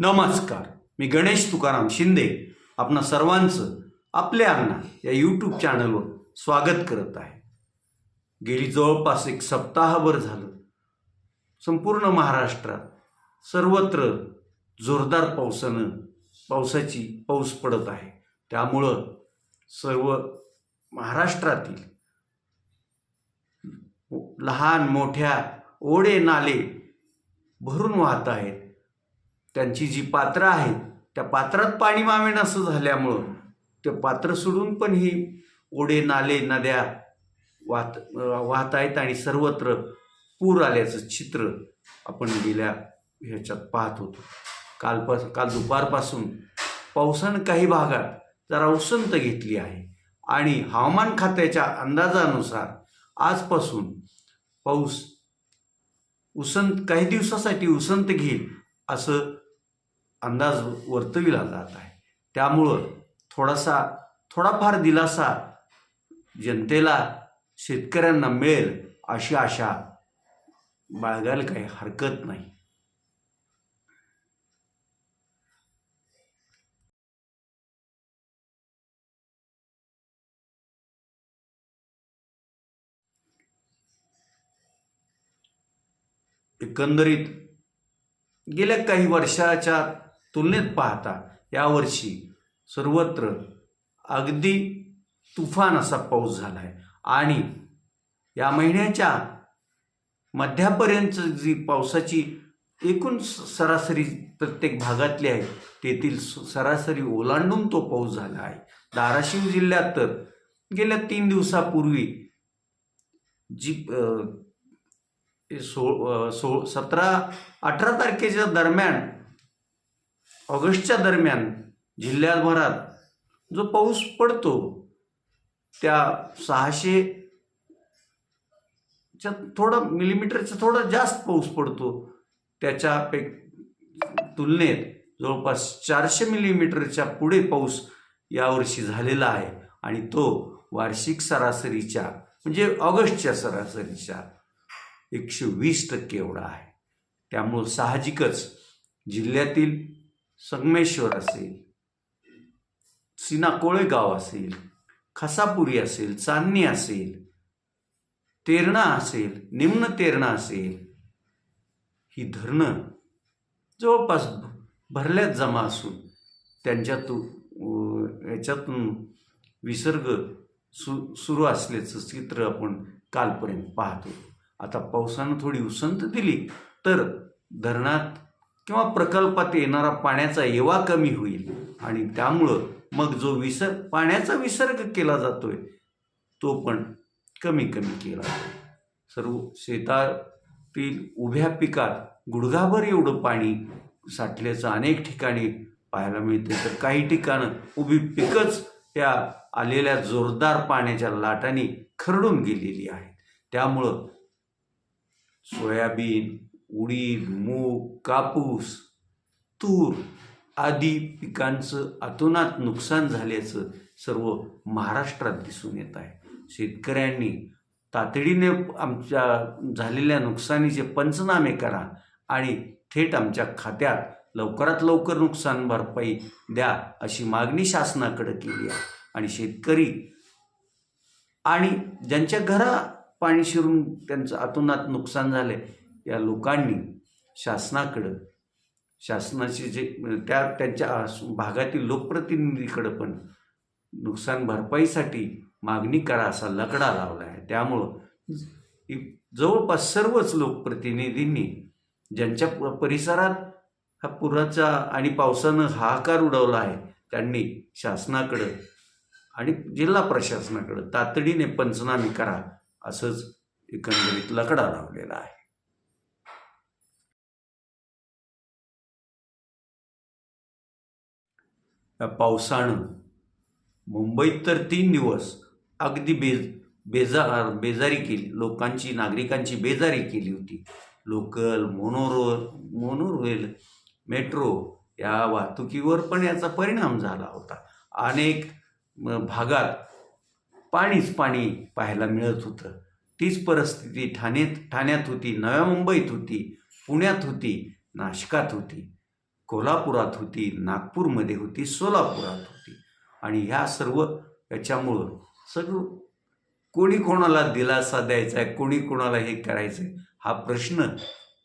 नमस्कार. मी गणेश तुकाराम शिंदे आपणा सर्वांचं आपल्या अण्णा या यूट्यूब चॅनलवर स्वागत करत आहे. गेली जवळपास एक सप्ताहभर झालं. संपूर्ण महाराष्ट्रात सर्वत्र जोरदार पावसानं पावसाची पाऊस पडत आहे. त्यामुळं सर्व महाराष्ट्रातील लहान मोठ्या ओढे नाले भरून वाहत आहेत. त्यांची जी पात्रं आहेत त्या पात्रात पाणी मावेन असं झाल्यामुळं ते पात्र सोडून पण ही ओढे नाले नद्या वाहत वाहत आहेत आणि सर्वत्र पूर आल्याचं चित्र आपण गेल्या ह्याच्यात पाहत होतो. कालपास काल दुपारपासून पावसानं काही भागात जरा उसंत घेतली आहे आणि हवामान खात्याच्या अंदाजानुसार आजपासून पाऊस उसंत काही दिवसासाठी उसंत घेईल असं अंदाज वर्तविला जात आहे. त्यामुळं थोडासा थोडाफार दिलासा जनतेला शेतकऱ्यांना मिळेल अशी आशा बाळगायला काही हरकत नाही. एकंदरीत गेल्या काही वर्षाच्या तुलनेत पाहता यावर्षी सर्वत्र अगदी तुफान असा पाऊस झाला आहे आणि या महिन्याच्या मध्यापर्यंत जी पावसाची एकूण स- सरासरी प्रत्येक भागातली आहे तेथील स- सरासरी ओलांडून तो पाऊस झाला आहे. धाराशिव जिल्ह्यात तर गेल्या तीन दिवसापूर्वी जी सो सो सतरा अठरा तारखेच्या दरम्यान ऑगस्टच्या दरम्यान जिल्ह्याभरात जो पाऊस पडतो त्या सहाशे च्या थोडं मिलीमीटरचा थोडा जास्त पाऊस पडतो त्याच्या पे तुलनेत जवळपास चारशे मिलीमीटरच्या पुढे पाऊस यावर्षी झालेला आहे आणि तो वार्षिक सरासरीच्या म्हणजे ऑगस्टच्या सरासरीच्या एकशे वीस टक्के एवढा आहे. त्यामुळं साहजिकच जिल्ह्यातील संगमेश्वर असेल सिना कोळेगाव असेल खसापुरी असेल चांदणी असेल तेरणा असेल निम्न तेरणा असेल ही धरणं जवळपास भ- भरल्यात जमा असून त्यांच्यातून याच्यातून विसर्ग सु सुरू असल्याचं चित्र आपण कालपर्यंत पाहतो. आता पावसानं थोडी उसंत दिली तर धरणात किंवा प्रकल्पात येणारा पाण्याचा येवा कमी होईल. आणि त्यामुळं मग जो विसर्ग पाण्याचा विसर्ग केला जातोय तो पण कमी कमी केला सर्व शेतातील उभ्या पिकात गुडघाभर एवढं पाणी साठल्याचं अनेक ठिकाणी पाहायला मिळते. तर काही ठिकाणं उभी पिकच त्या आलेल्या जोरदार पाण्याच्या लाटांनी खरडून गेलेली आहेत. त्यामुळं सोयाबीन उडीद मूग कापूस तूर आदी पिकांचं अतोनात नुकसान झाल्याचं सर्व महाराष्ट्रात दिसून येत आहे. शेतकऱ्यांनी तातडीने आमच्या झालेल्या नुकसानीचे पंचनामे करा आणि थेट आमच्या खात्यात लवकरात लवकर नुकसान भरपाई द्या अशी मागणी शासनाकडे केली आहे. आणि शेतकरी आणि ज्यांच्या घरा पाणी शिरून त्यांचं अतोनात नुकसान झाले या लोकांनी शासनाकडं शासनाचे जे त्या त्यांच्या भागातील लोकप्रतिनिधीकडं पण नुकसान भरपाईसाठी मागणी करा असा लकडा लावला आहे. त्यामुळं इ- जवळपास सर्वच लोकप्रतिनिधींनी ज्यांच्या परिसरात हा पुराचा आणि पावसानं हाहाकार उडवला आहे त्यांनी शासनाकडं आणि जिल्हा प्रशासनाकडं तातडीने पंचनामे करा असंच एकंदरीत लकडा लावलेला आहे. या पावसानं. मुंबईत तर तीन दिवस अगदी बेज बेजार बेजारी केली. लोकांची नागरिकांची बेजारी केली होती. लोकल मोनोरो मोनोरेल मेट्रो या वाहतुकीवर पण याचा परिणाम झाला होता. अनेक भागात पाणीच पाणी पाहायला मिळत होतं. तीच परिस्थिती ठाण्यात ठाण्यात होती नव्या मुंबईत होती पुण्यात होती नाशकात होती. कोल्हापुरात होती नागपूरमध्ये होती सोलापुरात होती. आणि ह्या सर्व याच्यामुळं सगळं कोणी कोणाला दिलासा द्यायचा आहे कोणी कोणाला हे करायचं आहे हा प्रश्न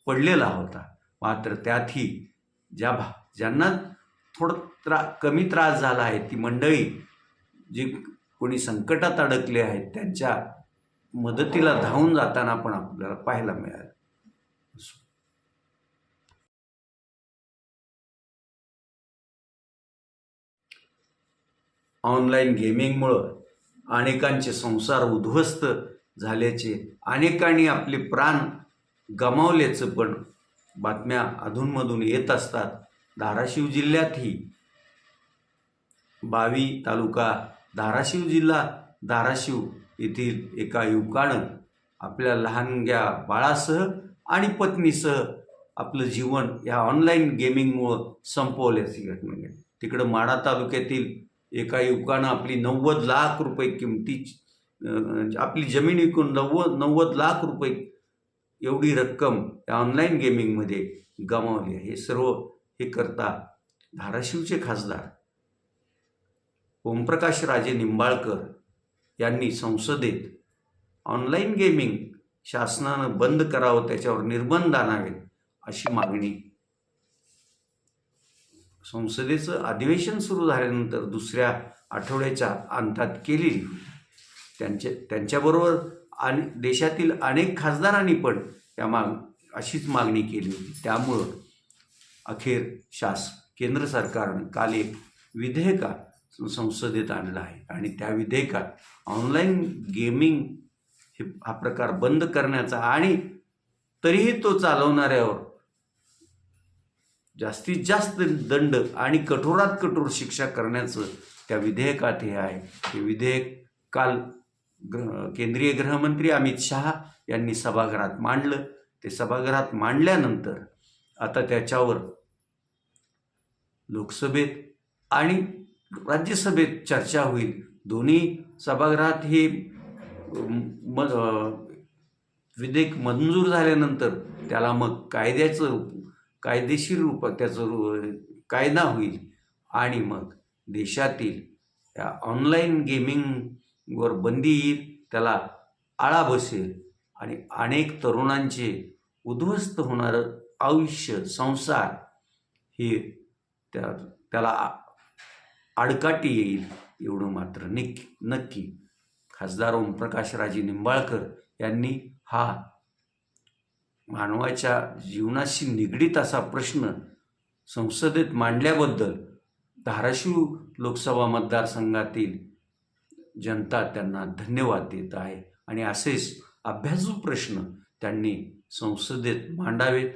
पडलेला होता. मात्र त्यातही ज्या भा ज्यांना थोडं त्रा कमी त्रास झाला आहे ती मंडळी जी कोणी संकटात अडकले आहेत त्यांच्या मदतीला धावून जाताना पण आपल्याला पाहायला मिळालं. ऑनलाईन गेमिंगमुळं अनेकांचे संसार उद्ध्वस्त झाल्याचे अनेकांनी आपले प्राण गमावल्याचं पण बातम्या अधूनमधून येत असतात. धाराशिव जिल्ह्यातही बावी तालुका धाराशिव जिल्हा धाराशिव येथील एका युवकानं आपल्या लहानग्या बाळासह आणि पत्नीसह आपलं जीवन या ऑनलाईन गेमिंगमुळं संपवल्याची घटना घडली. तिकडं माढा तालुक्यातील एका युवकानं आपली नव्वद लाख रुपये किमतीची आपली जमीन विकून नव्वद नव्वद लाख रुपये एवढी रक्कम या ऑनलाईन गेमिंगमध्ये गमावली आहे. हे सर्व हे करता धाराशिवचे खासदार ओमप्रकाश राजे निंबाळकर यांनी संसदेत ऑनलाईन गेमिंग शासनानं बंद करावं त्याच्यावर निर्बंध आणावेत अशी मागणी संसदेचं अधिवेशन सुरू झाल्यानंतर दुसऱ्या आठवड्याच्या अंतात केलेली होती त्यांचे त्यांच्याबरोबर आणि देशातील अनेक खासदारांनी पण त्या माग अशीच मागणी केली होती. त्यामुळं अखेर शास केंद्र सरकारनं काल एक विधेयका संसदेत आणलं आहे. आणि त्या विधेयकात ऑनलाईन गेमिंग हे हा प्रकार बंद करण्याचा आणि तरीही तो चालवणाऱ्यावर जास्तीत जास्त दंड आणि कठोरात कठोर शिक्षा करण्याचं त्या विधेयकात हे आहे. हे विधेयक काल ग्र केंद्रीय गृहमंत्री अमित शहा यांनी सभागृहात मांडलं. ते सभागृहात मांडल्यानंतर आता त्याच्यावर लोकसभेत आणि राज्यसभेत चर्चा होईल. दोन्ही सभागृहात हे म विधेयक मंजूर झाल्यानंतर त्याला मग कायद्याचं कायदेशीर रूप त्याचं रू- कायदा होईल. आणि मग देशातील या ऑनलाईन गेमिंगवर बंदी येईल त्याला आळा बसेल आणि अनेक तरुणांचे उद्ध्वस्त होणारं आयुष्य संसार हे त्या त्याला आ- आडकाठी येईल एवढं मात्र नक्की नक्की. खासदार ओमप्रकाशराजे निंबाळकर यांनी हा मानवाच्या जीवनाशी निगडीत असा प्रश्न संसदेत मांडल्याबद्दल धाराशिव लोकसभा मतदारसंघातील जनता त्यांना धन्यवाद देत आहे. आणि असेच अभ्यासू प्रश्न त्यांनी संसदेत मांडावेत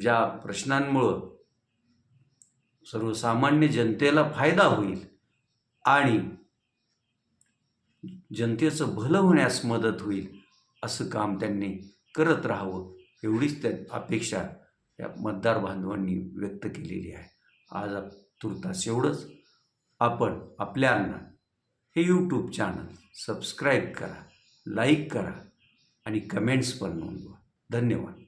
ज्या प्रश्नांमुळं सर्वसामान्य जनतेला फायदा होईल आणि जनतेचं भलं होण्यास मदत होईल असं काम त्यांनी करत राहावं एवढीच त्या अपेक्षा या मतदार बांधवांनी व्यक्त केलेली आहे. आज आप- तुर्तास एवढंच. आपण आपल्यांना हे यूट्यूब चॅनल सबस्क्राईब करा लाईक करा आणि कमेंट्स पण नोंदवा. धन्यवाद.